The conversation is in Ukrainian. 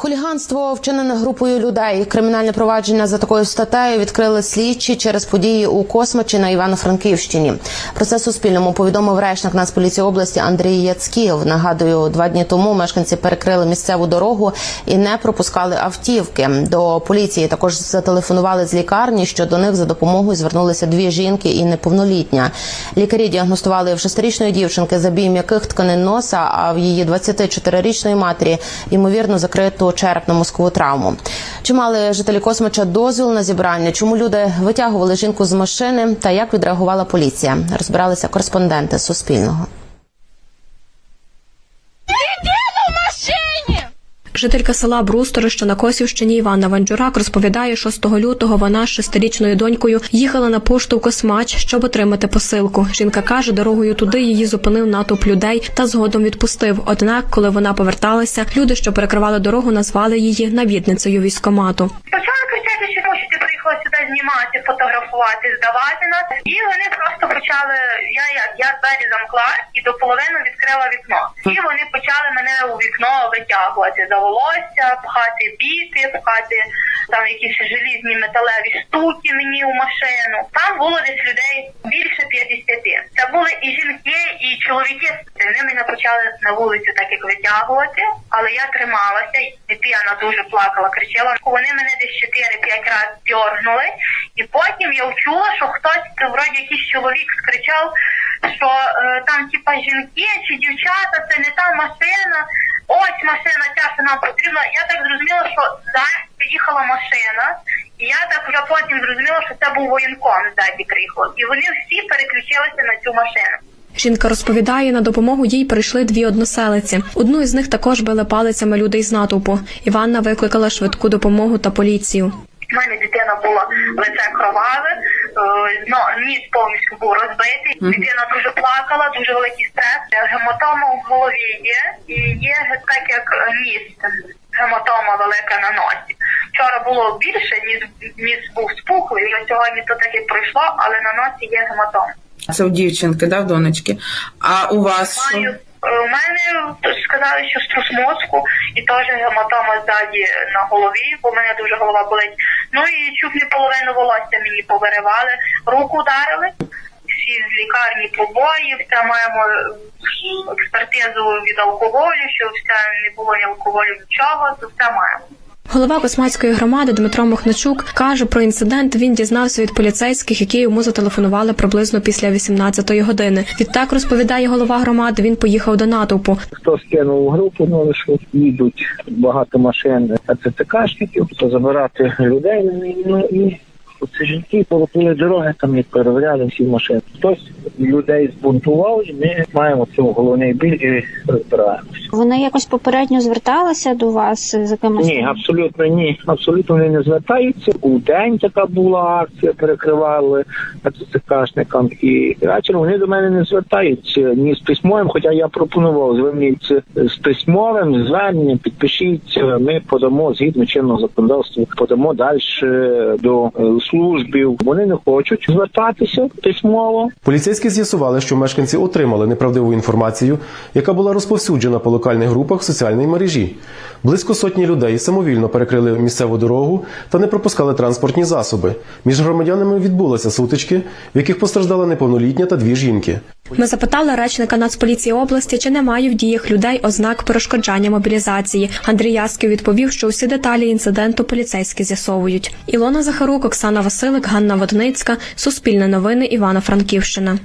Хуліганство вчинене групою людей. Кримінальне провадження за такою статтею відкрили слідчі через події у Космачі на Івано-Франківщині. Про це Суспільному повідомив речник Нацполіції області Андрій Яцьків. Нагадую, два дні тому мешканці перекрили місцеву дорогу і не пропускали автівки. До поліції також зателефонували з лікарні, що до них за допомогою звернулися дві жінки і неповнолітня. Лікарі діагностували в шестирічної дівчинки забій м'яких тканин носа, а в її 24-річної матері ймовірно закриту черепно-мозкову травму. Чи мали жителі космича дозвіл на зібрання? Чому люди витягували жінку з машини та як відреагувала поліція? Розбиралися кореспонденти Суспільного. Жителька села Брустори, що на Косівщині Іванна Ванджурак, розповідає, 6 лютого вона з шестирічною донькою їхала на пошту в Космач, щоб отримати посилку. Жінка каже, дорогою туди її зупинив натовп людей та згодом відпустив. Однак, коли вона поверталася, люди, що перекривали дорогу, назвали її навідницею військомату. Почали кричати, що тому, що ти приїхала сюди знімати, фотографувати, здавати нас. І вони просто почали. Я як я двері замкла і до половини відкрила вікно. І вони почали мене у вікно витягувати за волосся, пхати біти, пхати там якісь желізні металеві штуки мені у машину. Там було десь людей більше 50. Це були і жінки, і чоловіки. Вони мене почали на вулицю так як витягувати, але я трималася, п'яна дуже плакала, кричала. Вони мене десь 4-5 разів дьорнули, і потім я вчула, що хтось вроді якийсь чоловік скричав, що е, там типа жінки чи дівчата, це не та машина. Ось машина ця, що нам потрібна. Я так зрозуміла, що зараз приїхала машина, і я так вже потім зрозуміла, що це був воєнком ззаді приїхав. І вони всі переключилися на цю машину. Жінка розповідає, на допомогу їй прийшли дві односелиці. Одну із них також били палицями людей з натовпу. Іванна викликала швидку допомогу та поліцію. У мене дитина була лице кроваве, е, ну, ніс повністю був розбитий. Дитина дуже плакала, дуже великий стрес. Гематома в голові є і є так як ніс. Гематома велика на носі. Вчора було більше, ніс, ніс був спухлий, і сьогодні то таки пройшло, але на носі є гематома. Це в дівчинки, да, в донечки. А у вас? Маю. е, У мене сказали, що струс мозку і теж гематома ззаді на голові, бо в мене дуже голова болить. Ну і чуть не половину волосся мені повиривали, руку ударили. Всі з лікарні побої, все маємо експертизу від алкоголю, що все не було ні алкоголю, нічого, то все маємо. Голова Космацької громади Дмитро Мохначук каже про інцидент. Він дізнався від поліцейських, які йому зателефонували приблизно після 18-ї години. Відтак розповідає голова громади. Він поїхав до натовпу. хто скинув групу, ну що їдуть багато машин АЦТКшників, хто забирати людей. Ну і ці жінки полотили дороги, там їх перевіряли всі машини. Хтось людей збунтував, і ми маємо цього головний біль і розбираємося. Вони якось попередньо зверталися до вас з якимось Ні, абсолютно ні. Абсолютно вони не звертаються. У день така була акція, перекривали АЦТКшникам, і вечором вони до мене не звертаються ні з письмовим, хоча я пропонував зверніться з письмовим зверненням, підпишіться. Ми подамо згідно чинного законодавства, подамо далі до е, службів. Вони не хочуть звертатися письмово. Поліцейські з'ясували, що мешканці отримали неправдиву інформацію, яка була розповсюджена по локальних групах в соціальній мережі. Близько сотні людей самовільно перекрили місцеву дорогу та не пропускали транспортні засоби. Між громадянами відбулися сутички, в яких постраждала неповнолітня та дві жінки. Ми запитали речника Нацполіції області, чи немає в діях людей ознак перешкоджання мобілізації. Андрій Ясків відповів, що усі деталі інциденту поліцейські з'ясовують. Ілона Захарук, Оксана Василик, Ганна Водницька, Суспільне новини, Івано-Франківщина.